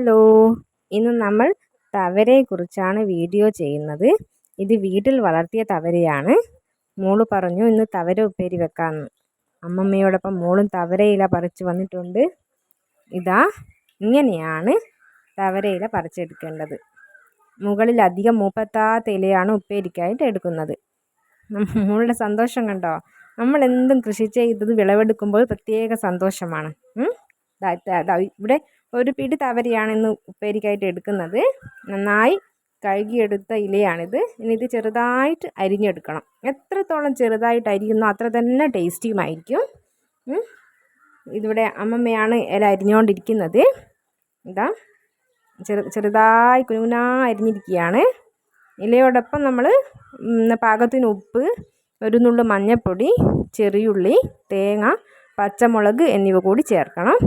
Hello. ഇന്ന് നമ്മൾ തവരയെക്കുറിച്ചാണ് video ചെയ്യുന്നത്. ഇത് വീട്ടിൽ വളർത്തിയ തവരയാണ്. മോൾ പറഞ്ഞു ഇന്ന് തവര ഉപ്പേരി വെക്കാമെന്ന് അമ്മമ്മയോടൊപ്പം മോളും തവരയില പറിച്ചു വന്നിട്ടുണ്ട്. ഇതാ ഇങ്ങനെയാണ് തവരയില പറിച്ചെടുക്കേണ്ടത്. മുകളിൽ അധികം മൂപ്പത്താത്ത ഇലയാണ് ഉപ്പേരിക്കായിട്ട് എടുക്കുന്നത്. മോളുടെ സന്തോഷം കണ്ടോ? നമ്മൾ എന്തും കൃഷി ചെയ്തത് വിളവെടുക്കുമ്പോൾ പ്രത്യേക സന്തോഷമാണ്. ഇവിടെ ഒരു പിടി തവരിയാണ് ഇന്ന് ഉപ്പേരിക്കായിട്ട് എടുക്കുന്നത്. നന്നായി കഴുകിയെടുത്ത ഇലയാണിത്. ഇനി ഇത് ചെറുതായിട്ട് അരിഞ്ഞെടുക്കണം. എത്രത്തോളം ചെറുതായിട്ട് അരിയുന്നോ അത്ര തന്നെ ടേസ്റ്റിയുമായിരിക്കും. ഇതിവിടെ അമ്മമ്മയാണ് ഇല അരിഞ്ഞുകൊണ്ടിരിക്കുന്നത്. ഇതാ. ചെറു ചെറുതായി കുനുകുനാ അരിഞ്ഞിരിക്കുകയാണ്. ഇലയോടൊപ്പം നമ്മൾ പാകത്തിന് ഉപ്പ് ഒരു നുള്ളു മഞ്ഞൾപ്പൊടി ചെറിയുള്ളി തേങ്ങ പച്ചമുളക് എന്നിവ കൂടി ചേർക്കണം.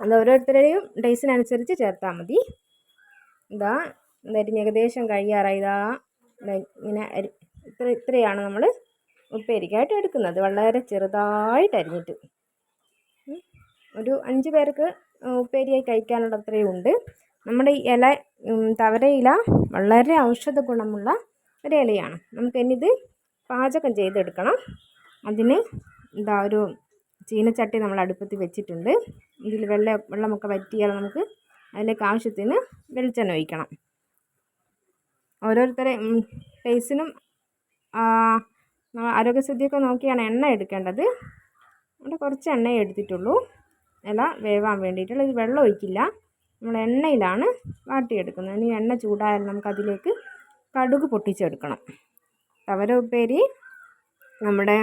അത് ഓരോരുത്തരുടെയും ടേസ്റ്റിനനുസരിച്ച് ചേർത്താൽ മതി. ഇതാ എന്തായാലും ഏകദേശം കഴിയാറായി. ഇതാ ഇങ്ങനെ അരി ഇത്ര ഇത്രയാണ് നമ്മൾ ഉപ്പേരിക്കായിട്ട് എടുക്കുന്നത്. വളരെ ചെറുതായിട്ട് അരിഞ്ഞിട്ട്. ഒരു അഞ്ച് പേർക്ക് ഉപ്പേരിയായി കഴിക്കാനുള്ള അത്രയും ഉണ്ട്. നമ്മുടെ ഈ ഇല തവരയില വളരെ ഔഷധ ഗുണമുള്ള ഒരു ഇലയാണ് നമുക്ക് ഇനിയിത് പാചകം ചെയ്തെടുക്കണം. അതിന് എന്താ ഒരു ചീനച്ചട്ടി നമ്മൾ അടുപ്പത്ത് വെച്ചിട്ടുണ്ട്. ഇതിൽ വെള്ള വെള്ളമൊക്കെ വറ്റിയാൽ നമുക്ക് അതിലേക്ക് ആവശ്യത്തിന് വെളിച്ചെണ്ണ ഒഴിക്കണം. ഓരോരുത്തരെ ടേസ്റ്റിനും ആരോഗ്യസ്ഥിതിയൊക്കെ നോക്കിയാണ് എണ്ണ എടുക്കേണ്ടത്. അവിടെ കുറച്ച് എണ്ണയെ എടുത്തിട്ടുള്ളൂ. ഇല വേവാൻ വേണ്ടിയിട്ടുള്ള ഇത് വെള്ളം ഒഴിക്കില്ല. നമ്മൾ എണ്ണയിലാണ് വാട്ടിയെടുക്കുന്നത്. ഇനി എണ്ണ ചൂടായാൽ നമുക്കതിലേക്ക് കടുക് പൊട്ടിച്ചെടുക്കണം. തവര ഉപ്പേരി നമ്മുടെ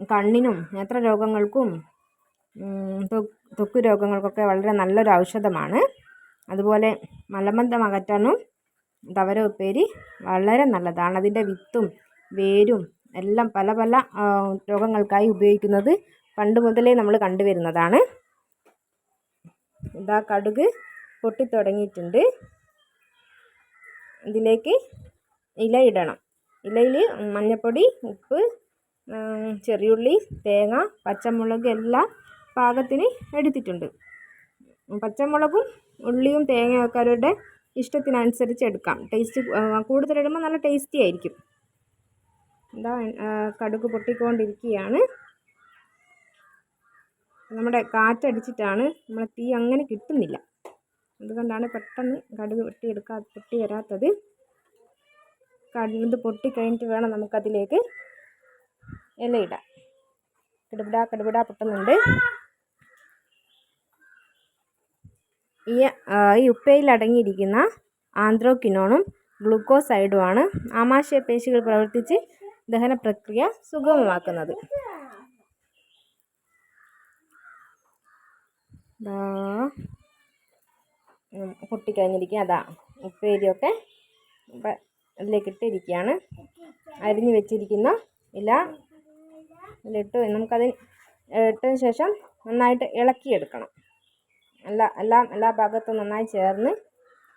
കണ്ണിനും നേത്ര രോഗങ്ങൾക്കും ത്വക്ക് രോഗങ്ങൾക്കൊക്കെ വളരെ നല്ലൊരു ഔഷധമാണ്. അതുപോലെ മലബന്ധം അകറ്റാനും തവര ഉപ്പേരി വളരെ നല്ലതാണ്. അതിന്റെ വിത്തും വേരും എല്ലാം പല പല രോഗങ്ങൾക്കായി ഉപയോഗിക്കുന്നത് പണ്ട് മുതലേ നമ്മൾ കണ്ടുവരുന്നതാണ്. ഇതാ കടുക് പൊട്ടിത്തുടങ്ങിയിട്ടുണ്ട്. ഇതിലേക്ക് ഇല ഇടണം. ഇലയിൽ മഞ്ഞൾപ്പൊടി ഉപ്പ് ചെറിയുള്ളി തേങ്ങ പച്ചമുളക് എല്ലാം പാകത്തിന് എടുത്തിട്ടുണ്ട്. പച്ചമുളകും ഉള്ളിയും തേങ്ങയൊക്കെ അവരുടെ ഇഷ്ടത്തിനനുസരിച്ച് എടുക്കാം. ടേസ്റ്റ് കൂടുതലിടുമ്പോൾ നല്ല ടേസ്റ്റി ആയിരിക്കും. എന്താ കടുക് പൊട്ടിക്കൊണ്ടിരിക്കുകയാണ്. നമ്മുടെ കാറ്റടിച്ചിട്ടാണ് നമ്മളെ തീ അങ്ങനെ കിട്ടുന്നില്ല. അതുകൊണ്ടാണ് പെട്ടെന്ന് കടുക് പൊട്ടിയെടുക്കാ പൊട്ടി വരാത്തത്. കടുക് പൊട്ടിക്കഴിഞ്ഞിട്ട് വേണം നമുക്കതിലേക്ക് ഇലയിടാം. കിടുപിട കിടുപിട പൊട്ടുന്നുണ്ട്. ഈ ഈ ഉപ്പയിൽ അടങ്ങിയിരിക്കുന്ന ആന്ത്രോക്കിനോണും ഗ്ലൂക്കോസൈഡുമാണ് ആമാശയ പേശികൾ പ്രവർത്തിച്ച് ദഹന പ്രക്രിയ സുഗമമാക്കുന്നത്. പൊട്ടിക്കഴിഞ്ഞിരിക്കുക. അതാ ഉപ്പേരിയൊക്കെ അതിലേക്ക് ഇട്ടിരിക്കുകയാണ്. അരിഞ്ഞു വെച്ചിരിക്കുന്ന ഇല അതിലിട്ട് നമുക്കത് ഇട്ടതിന് ശേഷം നന്നായിട്ട് ഇളക്കിയെടുക്കണം. എല്ലാ എല്ലാം എല്ലാ ഭാഗത്തും നന്നായി ചേർന്ന്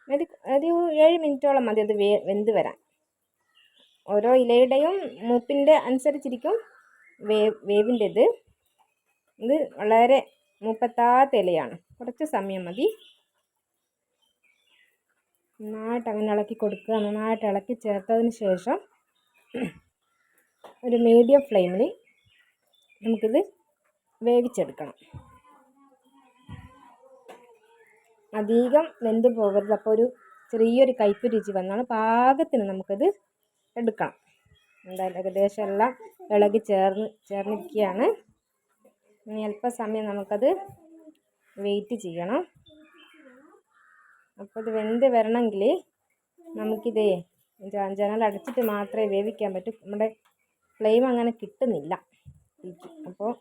ഒരു ഒരു ഏഴ് മിനിറ്റോളം മതി അത് വേ വെന്ത് വരാൻ. ഓരോ ഇലയുടെയും മൂപ്പിന്റെ അനുസരിച്ചിരിക്കും വേവിന്റെ ഇത് ഇത് വളരെ മൂപ്പത്താത്ത ഇലയാണ്. കുറച്ച് സമയം മതി. നന്നായിട്ട് അങ്ങനെ ഇളക്കി കൊടുക്കുക. നന്നായിട്ട് ഇളക്കി ചേർത്തതിന് ശേഷം ഒരു മീഡിയം ഫ്ലെയിമിൽ നമുക്കിത് വേവിച്ചെടുക്കണം. അധികം വെന്ത് പോകരുത്. അപ്പോൾ ഒരു ചെറിയൊരു കയ്പ്പ് രുചി വന്നാണ് പാകത്തിന് നമുക്കത് എടുക്കണം. എന്തായാലും ഏകദേശം എല്ലാം ഇളകി ചേർന്ന് ചേർന്നിരിക്കുകയാണ്. ഇനി അല്പസമയം നമുക്കത് വെയിറ്റ് ചെയ്യണം. അപ്പോൾ ഇത് വെന്ത് വരണമെങ്കിൽ നമുക്കിതേ ജനൽ അടച്ചിട്ട് മാത്രമേ വേവിക്കാൻ പറ്റൂ. നമ്മുടെ ഫ്ലെയിം അങ്ങനെ കിട്ടുന്നില്ല. അപ്പോൾ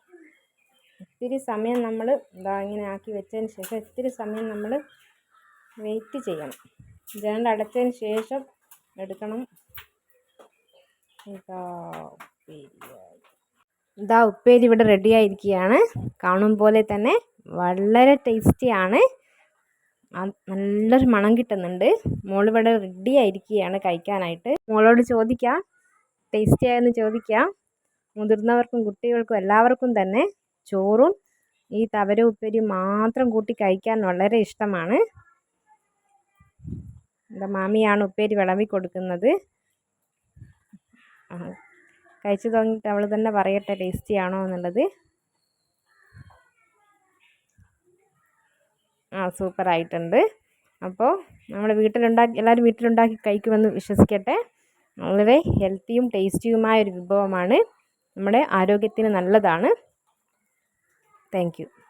ഇത്തിരി സമയം നമ്മൾ ഇതാ ഇങ്ങനെ ആക്കി വെച്ചതിന് ശേഷം ഇത്തിരി സമയം നമ്മൾ വെയിറ്റ് ചെയ്യണം. ജനൽ അടച്ചതിന് ശേഷം എടുക്കണം. ഇതാ ഉപ്പേരി. ഇതാ ഉപ്പേരി ഇവിടെ റെഡിയായിരിക്കുകയാണ് കാണും പോലെ തന്നെ വളരെ ടേസ്റ്റിയാണ് നല്ലൊരു മണം കിട്ടുന്നുണ്ട്. മോളിവിടെ റെഡി ആയിരിക്കുകയാണ് കഴിക്കാനായിട്ട്. മോളോട് ചോദിക്കാം. ടേസ്റ്റി ആയെന്ന് ചോദിക്കാം. മുതിർന്നവർക്കും കുട്ടികൾക്കും എല്ലാവർക്കും തന്നെ ചോറും ഈ തവര ഉപ്പേരി മാത്രം കൂട്ടി കഴിക്കാൻ വളരെ ഇഷ്ടമാണ്. എന്റെ മാമിയാണ് ഉപ്പേരി വിളമ്പി കൊടുക്കുന്നത്. കഴിച്ചു തുടങ്ങിയിട്ട് അവൾ തന്നെ പറയട്ടെ ടേസ്റ്റി ആണോ എന്നുള്ളത്. ആ സൂപ്പർ ആയിട്ടുണ്ട്. അപ്പോൾ നമ്മൾ വീട്ടിലുണ്ടാക്കി എല്ലാവരും വീട്ടിലുണ്ടാക്കി കഴിക്കുമെന്ന് വിശ്വസിക്കട്ടെ. വളരെ ഹെൽത്തിയും ടേസ്റ്റിയുമായ ഒരു വിഭവമാണ്. നമ്മുടെ ആരോഗ്യത്തിന് നല്ലതാണ്. താങ്ക്